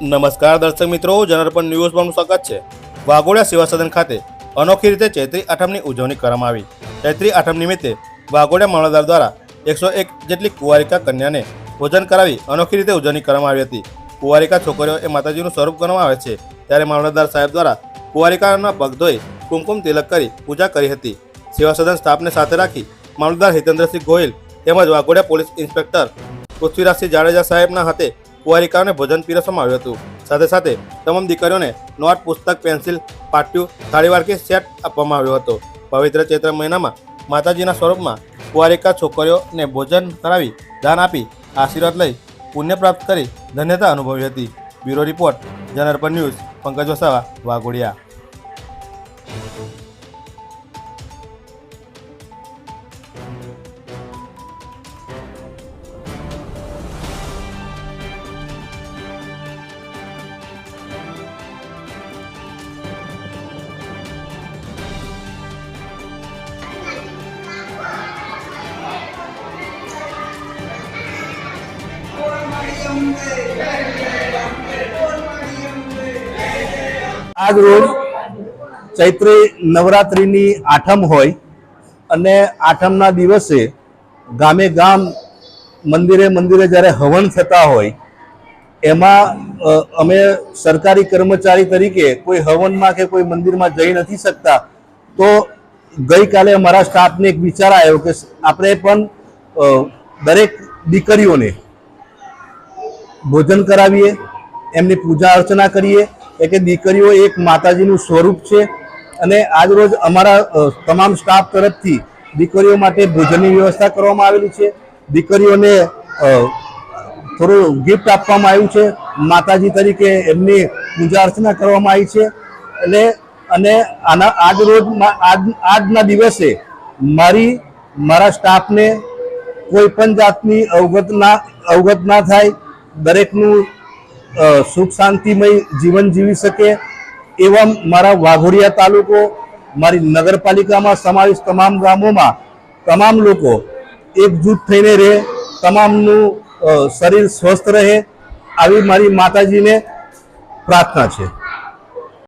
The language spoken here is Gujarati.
નમસ્કાર દર્શક મિત્રો જનરપન ન્યૂઝમાં સ્વાગત છે. વાઘોડિયા સેવા સદન ખાતે અનોખી રીતે ચૈત્રી આઠમની ઉજવણી કરવામાં આવી. ચૈત્રી આઠમ નિમિત્તે વાઘોડિયા મામલતદાર દ્વારા એકસો એક જેટલી કુંવારિકા કન્યાને ભોજન કરાવી અનોખી રીતે ઉજવણી કરવામાં આવી હતી. કુંવારિકા છોકરીઓ એ માતાજીનું સ્વરૂપ ગણવામાં આવે છે. ત્યારે મામલતદાર સાહેબ દ્વારા કુંવારિકાના પગ ધોઈ કુમકુમ તિલક કરી પૂજા કરી હતી. સેવા સદન સ્ટાફને સાથે રાખી મામલતદાર હિતેન્દ્રસિંહ ગોહિલ તેમજ વાઘોડિયા પોલીસ ઇન્સ્પેક્ટર પૃથ્વીરાજસિંહ જાડેજા સાહેબના હાથે કુંવારિકાઓને ભોજન પીરસવામાં આવ્યું હતું. સાથે સાથે તમામ દીકરીઓને નોટ, પુસ્તક, પેન્સિલ પાટિયું થાળીવાર કે સેટ આપવામાં આવ્યો હતો. પવિત્ર ચૈત્ર મહિનામાં માતાજીના સ્વરૂપમાં કુંવારિકા છોકરીઓને ભોજન કરાવી દાન આપી આશીર્વાદ લઈ પુણ્ય પ્રાપ્ત કરી ધન્યતા અનુભવી હતી. બ્યુરો રિપોર્ટ જનરપન ન્યૂઝ, પંકજ વસાવા, વાઘોડિયા. આજ રોજ ચૈત્રી નવરાત્રિની આઠમ હોય અને આઠમના દિવસે ગામે ગામ મંદિરે મંદિરે જ્યારે હવન થતા હોય, એમાં અમે સરકારી કર્મચારી તરીકે કોઈ હવનમાં કે કોઈ મંદિરમાં જઈ નથી શકતા. તો ગઈકાલે અમારા સ્ટાફને એક વિચાર આવ્યો કે આપણે પણ દરેક દીકરીઓને ભોજન કરાવીએ, એમની પૂજા અર્ચના કરીએ એટલે દીકરીઓ એક માતાજીનું સ્વરૂપ છે. અને આજરોજ અમારા તમામ સ્ટાફ તરફથી દીકરીઓ માટે ભોજનની વ્યવસ્થા કરવામાં આવેલી છે. દીકરીઓને થોડું ગિફ્ટ આપવામાં આવ્યું છે. માતાજી તરીકે એમની પૂજા અર્ચના કરવામાં આવી છે. એટલે, અને આના, આજ રોજ આજ, આજના દિવસે મારી, મારા સ્ટાફને કોઈ પણ જાતની અવગત ના અવગત ના થાય દરેકનું સુખ શાંતિમય જીવન જીવી શકે એવા મારા વાઘોડિયા તાલુકો, મારી નગરપાલિકામાં સમાવેશ તમામ ગામોમાં તમામ લોકો એકજૂટ થઈને રહે, તમામનું શરીર સ્વસ્થ રહે, આવી મારી માતાજીને પ્રાર્થના છે.